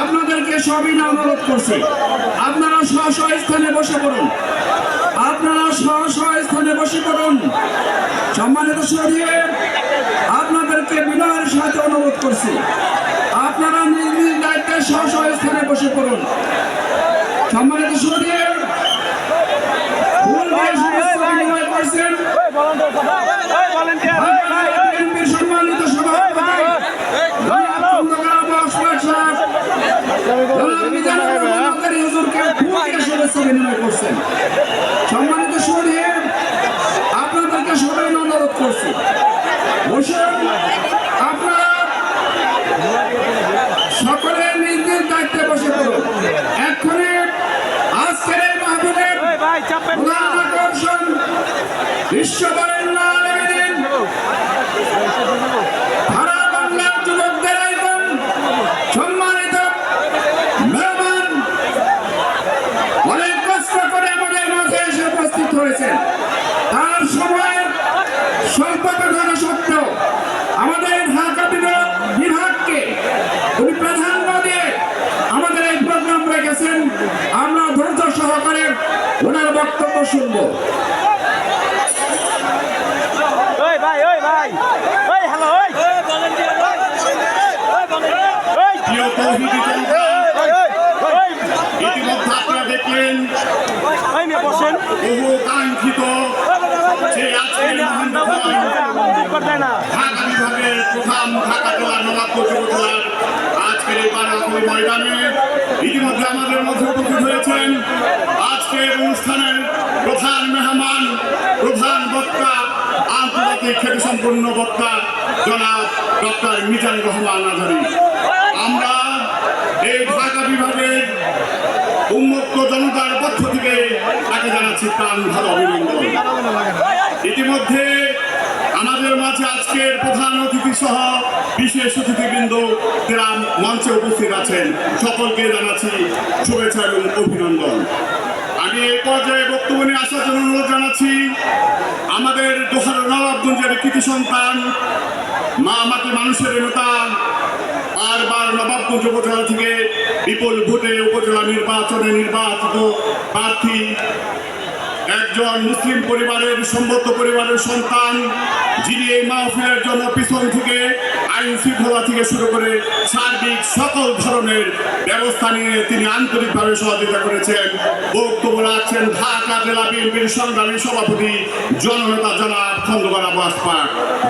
আপনাদেরকে সবই অনুরোধ করছি। আপনারা স্ব স্ব স্থানে বসে পড়ুন। আপনারা স্ব স্ব আপনাদেরকে বিনয়ের সাথে অনুরোধ করছি। আপনারা নিজ নিজ দায়িত্বে স্ব স্ব স্থানে বসে পড়ুন। সম্মানিত শরীর ফুল দিয়ে শুভেচ্ছা বিনিময় করছেন বিএনপির সম্মানিত সভাপতি জনাব খন্দকার আবু আশফাক সাহেব, জনাব মিজানুর রহমান আকারি হুজুরকে ফুল দিয়ে শুভেচ্ছা বিনিময় করছেন সম্মানিত শরীর আপনাদেরকে সবাই অনুরোধ সকলের আপনারা সকলে নিজ নিজ দায়িত্বে বসে পড়ুন। এক্ষণে আজকের এই মাহফিলের প্রধান আকর্ষণ বিশ্ববরেণ্য আলমিন সারা বাংলার যুবকদের একজন সম্মানিত মেহমান অনেক কষ্ট করে আমাদের মাঝে এসে উপস্থিত হয়েছেন তার সময়ের স্বল্পতা থাকা সত্ত্বেও আমাদের ঢাকা বিভাগ বিভাগকে উনি প্রাধান্য দিয়ে আমাদের এই প্রোগ্রাম রেখেছেন আমরা ধৈর্য সহকারে ওনার বক্তব্য শুনব ওই ভাই ওই ভাই ওই হ্যালো ওই প্রিয় তৌহিদি জনতা, ইতিমধ্যে আপনারা দেখলেন বহু কাঙ্ক্ষিত সেই আজকের মহান ঢাকা বিভাগের প্রধান ঢাকা জেলার নবাবপুর জেলার আজকের এই বারাকপুর ময়দানে ইতিমধ্যে আমাদের মধ্যে উপস্থিত হয়েছেন আজকের অনুষ্ঠানের প্রধান মেহমান, প্রধান বক্তা, আন্তর্জাতিক খ্যাতিসম্পন্ন বক্তা, জনাব ডক্টর মিজানুর রহমান আজহারি আমরা এই ঢাকা বিভাগের উন্মুক্ত জনতার পক্ষ থেকে তাকে জানাচ্ছি প্রাণ ভালো অভিনন্দন। ইতিমধ্যে আমাদের মাঝে আজকের প্রধান অতিথি সহ বিশেষ অতিথিবৃন্দ যারা মঞ্চে উপস্থিত আছেন। সকলকে জানাচ্ছি শুভেচ্ছা এবং অভিনন্দন। আমি এই পর্যায়ে বক্তব্য নিয়ে আসার জন্য অনুরোধ জানাচ্ছি, আমাদের দোহার নবাবগঞ্জের কৃতি সন্তান, মা মাটি মানুষের নেতা, বারবার নবাবগঞ্জ উপজেলা থেকে বিপুল ভোটে উপজেলা নির্বাচনে নির্বাচিত প্রার্থী একজন মুসলিম পরিবারের সম্বদ্ধ পরিবারের সন্তান, যিনি এই মাহফিলের জন্য পিছন থেকে আইন শৃঙ্খলা থেকে শুরু করে সার্বিক সকল ধরনের ব্যবস্থা নিয়ে তিনি আন্তরিকভাবে সহযোগিতা করেছেন। বক্তব্য রাখছেন ঢাকা জেলা বিএনপির সংগ্রামী সভাপতি জননেতা জনাব খন্দকার আবু আসপাক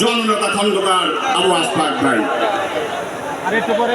জননেতা খন্দকার আবু আসপাক ভাই। আরেকটু পরে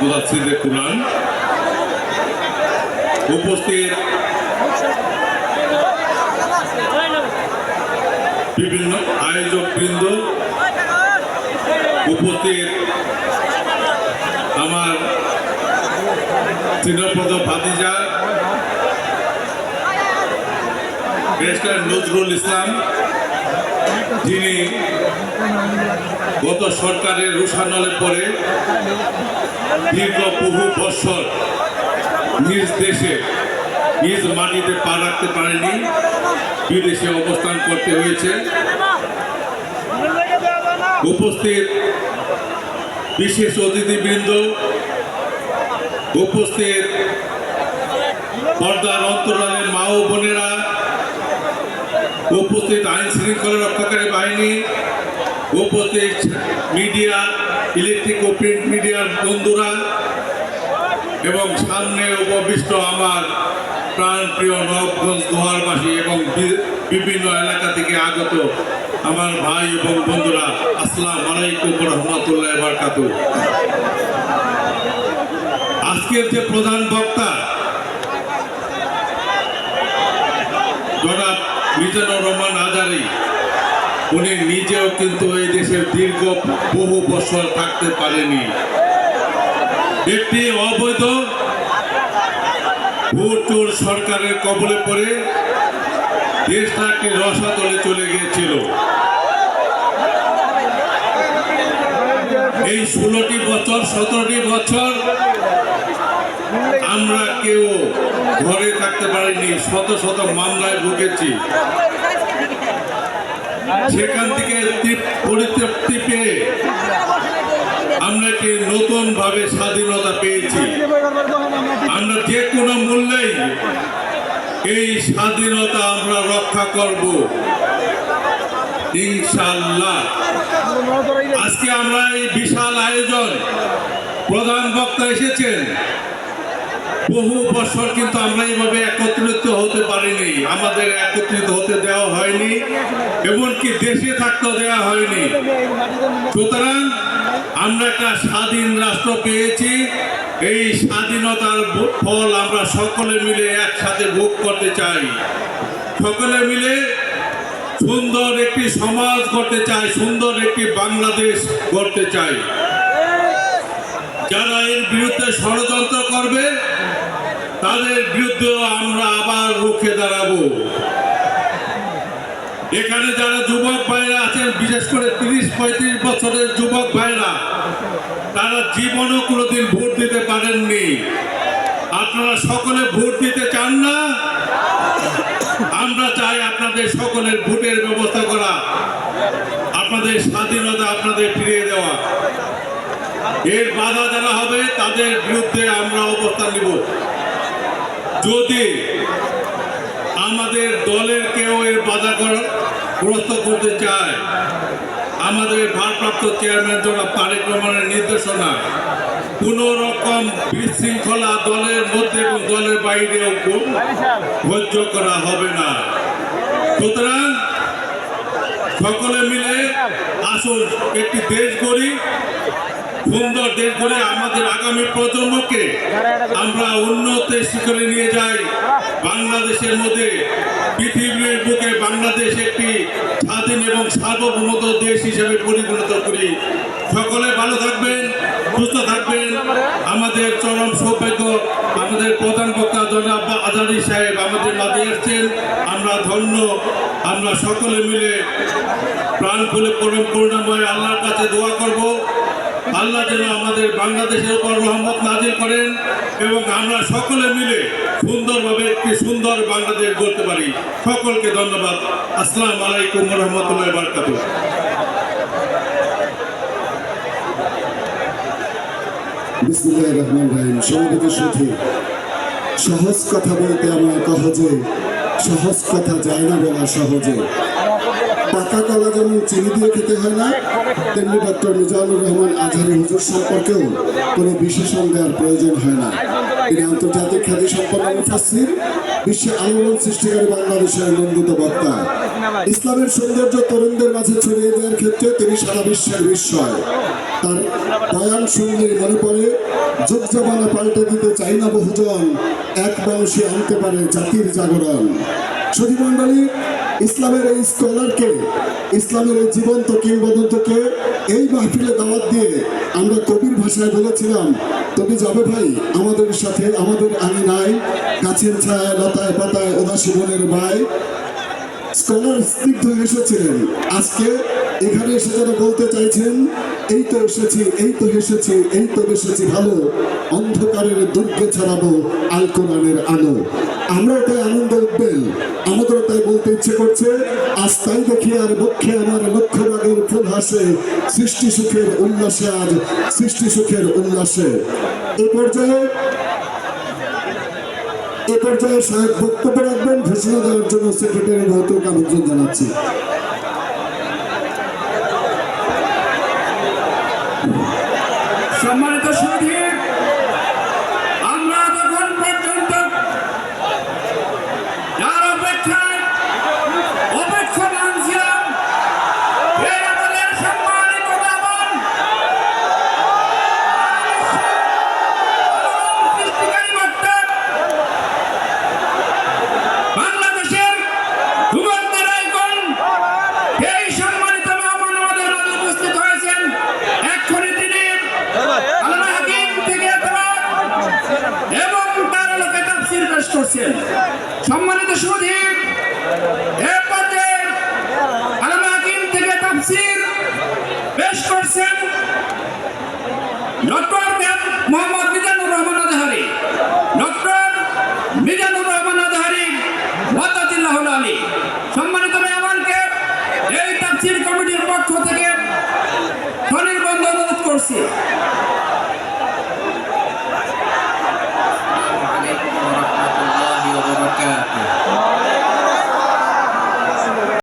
মুদাসিদে কোরআন। উপস্থিত বিভিন্ন আয়োজক বৃন্দ, উপস্থিত আমার তৃণপ্রদ ভাতিজা, ব্যারিস্টার নজরুল ইসলাম, যিনি গত সরকারের রুশানলের পরে দীর্ঘ বহু বৎসর নিজ দেশে, নিজ মাটিতে পা রাখতে পারেনি, বিদেশে অবস্থান করতে হয়েছে। উপস্থিত বিশেষ অতিথিবৃন্দ, উপস্থিত পর্দার অন্তরালের মা ও বোনেরা উপস্থিত আইন শৃঙ্খলা রক্ষাকারী বাহিনী, উপস্থিত মিডিয়া, ইলেকট্রিক ও প্রিন্ট মিডিয়ার বন্ধুরা, এবং সামনে উপবিষ্ট আমার প্রাণপ্রিয় নবগঞ্জ দোহারবাসী এবং বিভিন্ন এলাকা থেকে আগত আমার ভাই এবং বন্ধুরা, আসসালাম আলাইকুম রহমতুল্লাহ বারকাত আজকের যে প্রধান বক্তা মিজানুর রহমান আজারি উনি নিজেও কিন্তু এই দেশের দীর্ঘ বহু বছর থাকতে পারেনি। একটি অবৈধ ভুটুর সরকারের কবলে পড়ে দেশটা একটি রসাতলে চলে গিয়েছিল। এই ষোলোটি বছর, সতেরোটি বছর আমরা কেউ ঘরে থাকতে পারিনি, শত শত মামলায় ভুগেছি। সেখান থেকে পরিতৃপ্তি পেয়ে আমরা একটি নতুন ভাবে স্বাধীনতা পেয়েছি। আমরা যে কোনো মূল্যেই এই স্বাধীনতা আমরা রক্ষা করব। ইনশাল্লাহ আজকে আমরা এই বিশাল আয়োজন প্রধান বক্তা এসেছেন। বহু বছর কিন্তু আমরা এইভাবে একত্রিত হতে পারিনি। আমাদের একত্রিত হতে দেওয়া হয়নি, এমনকি দেশে থাকতে দেওয়া হয়নি। সুতরাং আমরা একটা স্বাধীন রাষ্ট্র পেয়েছি। এই স্বাধীনতার ফল আমরা সকলে মিলে একসাথে ভোগ করতে চাই। সকলে মিলে সুন্দর একটি সমাজ করতে চাই, সুন্দর একটি বাংলাদেশ করতে চাই। যারা এর বিরুদ্ধে ষড়যন্ত্র করবে তাদের বিরুদ্ধে আমরা আবার রুখে দাঁড়াবো। এখানে যারা যুবক ভাইরা আছেন, বিশেষ করে তিরিশ, পঁয়ত্রিশ বছরের যুবক ভাইরা, তারা জীবনও কোনোদিন ভোট দিতে পারেননি। আপনারা সকলে ভোট দিতে চান না? আমরা চাই আপনাদের সকলের ভোটের ব্যবস্থা করা, আপনাদের স্বাধীনতা আপনাদের ফিরিয়ে দেওয়া। এর বাধা যারা হবে, তাদের বিরুদ্ধে আমরা অবস্থান নিব। যদি আমাদের দলের কেউ এর বাধা করা- গ্রস্ত করতে চায়, আমাদের ভারপ্রাপ্ত চেয়ারম্যান তারেক রহমানের নির্দেশনা কোন রকম বিশৃঙ্খলা দলের মধ্যে এবং দলের বাইরেও সহ্য করা হবে না। সুতরাং সকলে মিলে আসুন, একটি দেশ গড়ি সুন্দর দেশ করে আমাদের আগামী প্রজন্মকে আমরা উন্নতের শিখরে নিয়ে যাই। বাংলাদেশের মধ্যে পৃথিবীর বুকে বাংলাদেশ একটি স্বাধীন এবং সার্বভৌমত দেশ হিসেবে পরিগণিত করি। সকলে ভালো থাকবেন, সুস্থ থাকবেন। আমাদের চরম সৌভাগ্য, আমাদের প্রধান বক্তা জনাব আজারি সাহেব আমাদের মাঝে এসছেন। আমরা ধন্য, আমরা সকলে মিলে প্রাণ খুলে পরম করুণাময় আল্লাহর কাছে দোয়া করব। আল্লাহ যেন আমাদের বাংলাদেশের উপর রহমত নাজিল করেন এবং আমরা সকলে মিলে সুন্দরভাবে একটি সুন্দর বাংলাদেশ গড়তে পারি। সকলকে ধন্যবাদ। আসসালামু আলাইকুম রহমতুল্লাহ বারকাত সহজ কথা বলতে আমার সহজে সহজ কথা যায় না বলা সহজে। পাকা কলা যেমন চিনি দিয়ে খেতে হয় না, তেমনি ডক্টর মিজানুর রহমান আজহারি হুজুর সম্পর্কেও কোনো বিশেষণ দেওয়ার প্রয়োজন হয় না। তিনি আন্তর্জাতিক খ্যাতি সম্পন্ন মুফাসির বিশ্বে আলোড়ন সৃষ্টিকারী বাংলাদেশের নন্দিত বক্তা। ইসলামের সৌন্দর্য তরুণদের মাঝে ছড়িয়ে দেওয়ার ক্ষেত্রে তিনি সারা বিশ্বের বিস্ময়। তার বয়ান শুনলে মনে পড়ে, যুগ জমানা পাল্টে দিতে চাই না বহুজন, এক বংশে আনতে পারে জাতির জাগরণ। সুধী মণ্ডলী ইসলামের এই স্কলারকে ইসলামের এই জীবন্ত কিংবদন্তকে এই মাহফিলে দাওয়াত দিয়ে আমরা কবির ভাষায় বলেছিলাম, তবে যাবে ভাই, আমাদের সাথে, আমাদের আগে নাই, গাছের ছায়, লতায় পাতায় উদাসী ভাই স্কলার স্নিগ্ধ এসেছিলেন আজকে এখানে এসে যারা বলতে চাইছেন এই তো এসেছি এই তো এসেছি এই তো এসেছি ভালো। অন্ধকারের দুর্গে ছড়াবো আল কোরআনের আলো। আমরা তাই আনন্দ উঠবেন আমাদের তাই বলতে ইচ্ছে করছে, আজ তাই দেখি আর বক্ষে আমার লক্ষ্য বাগের ফুল হাসে সৃষ্টি সুখের উল্লাসে আজ সৃষ্টি সুখের উল্লাসে। এ পর্যায়ে এ পর্যায়ে সাহেব বক্তব্য রাখবেন ঘোষণা দেওয়ার জন্য সেক্রেটারি ভৌতিক আমন্ত্রণ জানাচ্ছি।